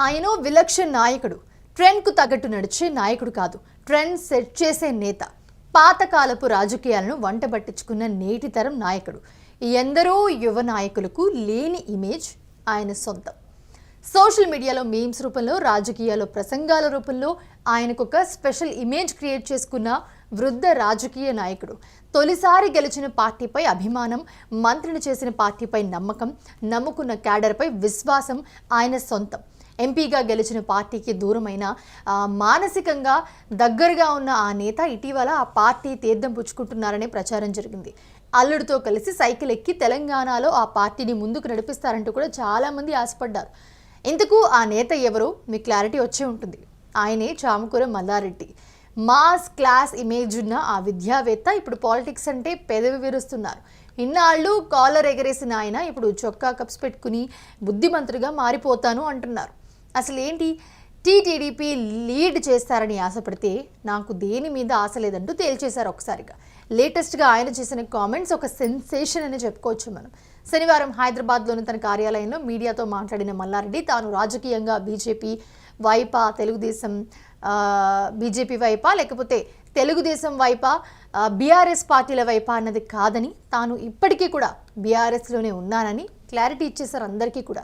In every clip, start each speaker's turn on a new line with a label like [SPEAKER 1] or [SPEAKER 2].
[SPEAKER 1] ఆయన విలక్షణ నాయకుడు. ట్రెండ్కు తగ్గట్టు నడిచే నాయకుడు కాదు. ట్రెండ్ సెట్ చేసే నేత. పాతకాలపు రాజకీయాలను వంట పట్టించుకున్న నేటితరం నాయకుడు. ఎందరో యువ నాయకులకు లేని ఇమేజ్ ఆయన సొంతం. సోషల్ మీడియాలో మీమ్స్ రూపంలో రాజకీయాల్లో ప్రసంగాల రూపంలో ఆయనకు ఒక స్పెషల్ ఇమేజ్ క్రియేట్ చేసుకున్న వృద్ధ రాజకీయ నాయకుడు. తొలిసారి గెలిచిన పార్టీపై అభిమానం మంత్రిని చేసిన పార్టీపై నమ్మకం నమ్ముకున్న క్యాడర్పై విశ్వాసం ఆయన సొంతం. ఎంపీగా గెలిచిన పార్టీకి దూరమైన మానసికంగా దగ్గరగా ఉన్న ఆ నేత ఇటీవల ఆ పార్టీ తీర్థం పుచ్చుకుంటున్నారనే ప్రచారం జరిగింది. అల్లుడితో కలిసి సైకిల్ ఎక్కి తెలంగాణలో ఆ పార్టీని ముందుకు నడిపిస్తారంటూ కూడా చాలామంది ఆశపడ్డారు. ఇంతకు ఆ నేత ఎవరో మీకు క్లారిటీ వచ్చే ఉంటుంది. ఆయనే Chamakura Mallareddy. Mass class image ఉన్న ఆ విద్యావేత్త ఇప్పుడు పాలిటిక్స్ అంటే పెదవి విరుస్తున్నారు. ఇన్నాళ్ళు కాలర్ ఎగరేసిన ఆయన ఇప్పుడు చొక్కా కప్స్ పెట్టుకుని బుద్ధిమంతుడిగా మారిపోతాను అంటున్నారు. అసలు ఏంటి టీటీడీపీ లీడ్ చేస్తారని ఆశపడితే నాకు దేని మీద ఆశ లేదంటూ తేల్చేశారు ఒకసారిగా. లేటెస్ట్గా ఆయన చేసిన కామెంట్స్ ఒక సెన్సేషన్ అని చెప్పుకోవచ్చు మనం. శనివారం హైదరాబాద్లోని తన కార్యాలయంలో మీడియాతో మాట్లాడిన మల్లారెడ్డి తాను రాజకీయంగా బీజేపీ వైపా తెలుగుదేశం బీజేపీ వైపా లేకపోతే తెలుగుదేశం వైపా బీఆర్ఎస్ పార్టీల వైపా అన్నది కాదని తాను ఇప్పటికీ కూడా బీఆర్ఎస్లోనే ఉన్నానని క్లారిటీ ఇచ్చేశారు అందరికీ కూడా.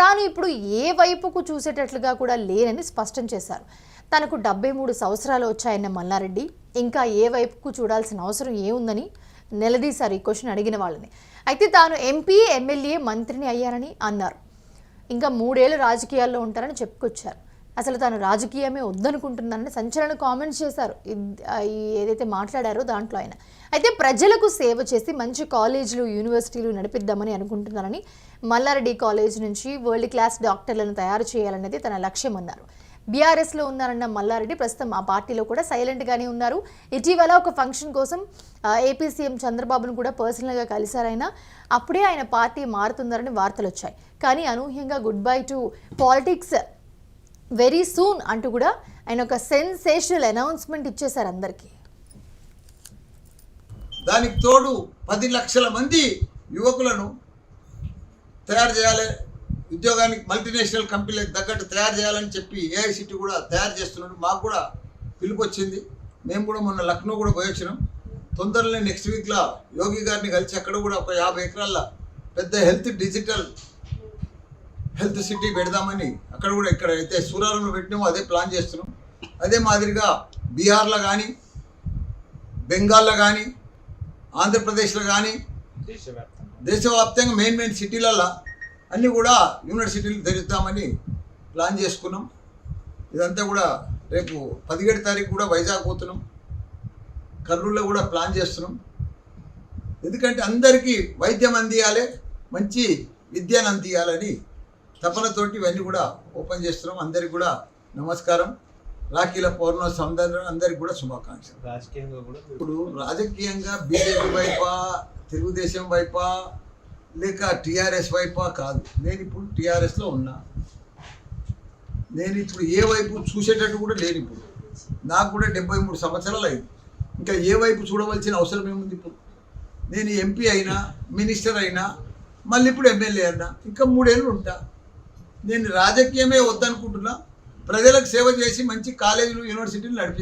[SPEAKER 1] తాను ఇప్పుడు ఏ వైపుకు చూసేటట్లుగా కూడా లేనని స్పష్టం చేశారు. తనకు డెబ్బై మూడు సంవత్సరాలు వచ్చాయన్న మల్లారెడ్డి ఇంకా ఏ వైపుకు చూడాల్సిన అవసరం ఏముందని నిలదీశారు ఈ క్వశ్చన్ అడిగిన వాళ్ళని. అయితే తాను ఎంపీ ఎమ్మెల్యే మంత్రిని అయ్యారని అన్నారు. ఇంకా మూడేళ్ళు రాజకీయాల్లో ఉంటారని చెప్పుకొచ్చారు. అసలు తాను రాజకీయమే వద్దనుకుంటున్నానని సంచలన కామెంట్స్ చేశారు. ఏదైతే మాట్లాడారో దాంట్లో ఆయన. అయితే ప్రజలకు సేవ చేసి మంచి కాలేజీలు యూనివర్సిటీలు నడిపిద్దామని అనుకుంటున్నానని మల్లారెడ్డి కాలేజ్ నుంచి వరల్డ్ క్లాస్ డాక్టర్లను తయారు చేయాలనేది తన లక్ష్యం అన్నారు. బీఆర్ఎస్లో ఉన్నారన్న మల్లారెడ్డి ప్రస్తుతం ఆ పార్టీలో కూడా సైలెంట్గానే ఉన్నారు. ఇటీవల ఒక ఫంక్షన్ కోసం ఏపీ సీఎం చంద్రబాబును కూడా పర్సనల్గా కలిశారాయన అప్పుడే ఆయన పార్టీ మారుతుందరని వార్తలు వచ్చాయి కానీ అనూహ్యంగా good bye to politics very soon అంటూ కూడా ఆయన ఒక సెన్సేషనల్ అనౌన్స్మెంట్ ఇచ్చేశారు అందరికీ.
[SPEAKER 2] దానికి తోడు పది లక్షల మంది యువకులను తయారు చేయాలి. ఉద్యోగానికి మల్టీనేషనల్ కంపెనీలకు తగ్గట్టు తయారు చేయాలని చెప్పి ఏఐసిటీ కూడా తయారు చేస్తున్నాడు మాకు కూడా పిలుపు వచ్చింది మేము కూడా మొన్న లక్నో కూడా పోయి వచ్చినాం తొందరలో నెక్స్ట్ వీక్లో యోగి గారిని కలిసి అక్కడ కూడా ఒక యాభై ఎకరాల పెద్ద హెల్త్ డిజిటల్ హెల్త్ సిటీ పెడదామని అక్కడ కూడా ఇక్కడ అయితే సూరారంలో పెట్టినామో అదే ప్లాన్ చేస్తున్నాం. అదే మాదిరిగా బీహార్లో కానీ బెంగాల్లో కానీ ఆంధ్రప్రదేశ్లో కానీ దేశవ్యాప్తంగా మెయిన్ మెయిన్ సిటీలలో అన్నీ కూడా యూనివర్సిటీలు తెరుద్దామని ప్లాన్ చేసుకున్నాం. ఇదంతా కూడా రేపు పదిహేడు తారీఖు కూడా వైజాగ్ పోతున్నాం. కర్నూలులో కూడా ప్లాన్ చేస్తున్నాం. ఎందుకంటే అందరికీ వైద్యం అందియాలి మంచి విద్యను అందియాలని తపనతోటి ఇవన్నీ కూడా ఓపెన్ చేస్తున్నాం. అందరికి కూడా నమస్కారం. రాఖీల పౌర్ణమి అందరూ అందరికి కూడా శుభాకాంక్షలు.
[SPEAKER 3] రాజకీయంగా కూడా
[SPEAKER 2] ఇప్పుడు రాజకీయంగా బీజేపీ వైపా తెలుగుదేశం వైపా లేక టీఆర్ఎస్ వైపా కాదు. నేను ఇప్పుడు టీఆర్ఎస్లో ఉన్నా. నేను ఇప్పుడు ఏ వైపు చూసేటట్టు కూడా లేను ఇప్పుడు. నాకు కూడా డెబ్బై మూడు సంవత్సరాలు అయింది. ఇంకా ఏ వైపు చూడవలసిన అవసరం ఏముంది ఇప్పుడు? నేను ఎంపీ అయినా మినిస్టర్ అయినా మళ్ళీ ఇప్పుడు ఎమ్మెల్యే అయినా ఇంకా మూడేళ్ళు ఉంటా. నేను రాజకీయమే వద్దనుకుంటున్నా. ప్రజలకు సేవ చేసి మంచి కాలేజీలు యూనివర్సిటీలు నడిపి